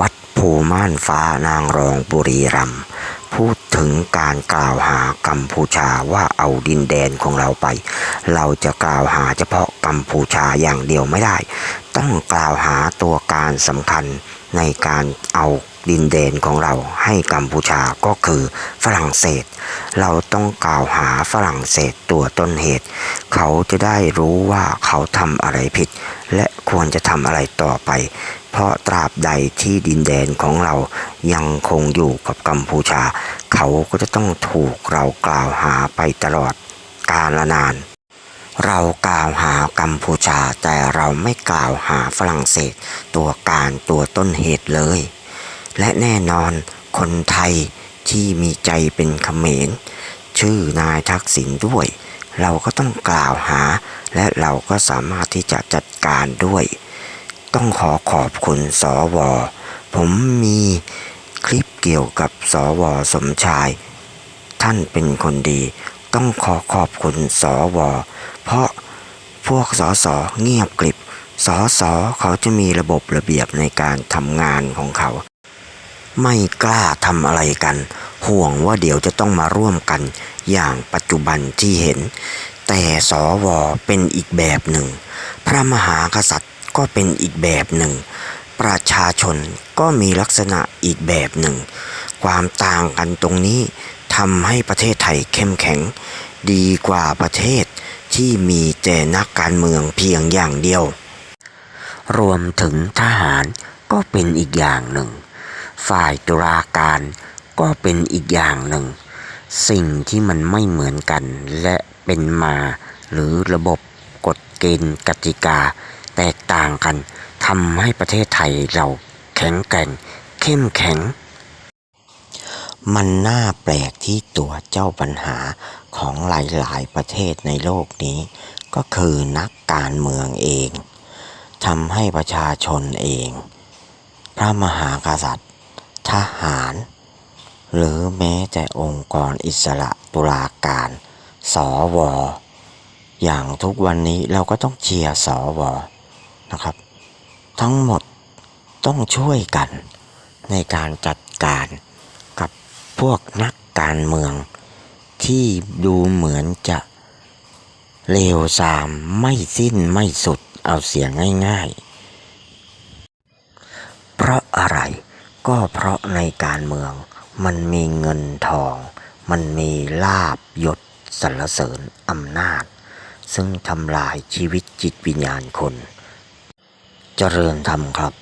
วัดภูม่านฟ้านางรองบุรีรัมย์พูดถึงการกล่าวหากัมพูชาว่าเอาดินแดนของเราไป เราจะกล่าวหาเฉพาะกัมพูชาอย่างเดียวไม่ได้ ต้องกล่าวหาตัวการสำคัญในการเอาดินแดนของเราให้กัมพูชาก็คือฝรั่งเศส เราต้องกล่าวหาฝรั่งเศสตัวต้นเหตุ เขาจะได้รู้ว่าเขาทำอะไรผิด และควรจะทำอะไรต่อไป เพราะตราบใดที่ดินแดนของเรายังคงอยู่กับกัมพูชา เขาก็จะต้องถูกเรากล่าวหาไปตลอดกาลนาน เรากล่าวหากัมพูชาแต่เราไม่กล่าวหาฝรั่งเศส ตัวการตัวต้นเหตุเลย และแน่นอนคนไทยที่มีใจเป็นเขมร ชื่อนายทักษิณด้วย เราก็ต้องกล่าวหา และเราก็สามารถที่จะจัดการด้วย ต้องขอขอบคุณสว ผมมีคลิปเกี่ยวกับสวสมชาย ท่านเป็นคนดี ต้องขอขอบคุณสว เพราะพวกสสเงียบกริบสสเขาจะมีระบบระเบียบในการทำงานของเขา ไม่กล้าทำอะไรกัน ห่วงว่าเดี๋ยวจะต้องมาร่วมกันอย่างปัจจุบันที่เห็น แต่สวเป็นอีกแบบหนึ่ง พระมหากษัตริย์ก็เป็นอีกแบบหนึ่ง ประชาชนก็มีลักษณะอีกแบบหนึ่ง ความต่างกันตรงนี้ทำให้ประเทศไทยเข้มแข็ง ดีกว่าประเทศที่มีแต่นักการเมืองเพียงอย่างเดียว รวมถึงทหารก็เป็นอีกอย่างหนึ่ง ฝ่ายตุลาการ ก็เป็นอีกอย่างหนึ่ง สิ่งที่มันไม่เหมือนกัน และเป็นมา หรือระบบกฎเกณฑ์กติกา แตกต่างกันทำให้ประเทศไทยเราแข็งแกร่ง เข้มแข็ง มันน่าแปลกที่ตัวเจ้าปัญหาของหลาย ๆ ประเทศในโลกนี้ ก็คือนักการเมืองเองทำให้ประชาชนเอง พระมหากษัตริย์ ทหาร หรือแม้แต่องค์กรอิสระตุลาการ สว อย่างทุกวันนี้เราก็ต้องเชียร์สวนะครับ ทั้งหมดต้องช่วยกันในการจัดการกับพวกนักการเมือง ที่ดูเหมือนจะเลวทรามไม่สิ้นไม่สุดเอาเสียงง่ายๆ เพราะอะไรก็เพราะในการเมือง มันมีเงินทอง มันมีลาบยศสรรเสริญอำนาจ ซึ่งทำลายชีวิตจิตวิญญาณคนเจริญธรรมครับ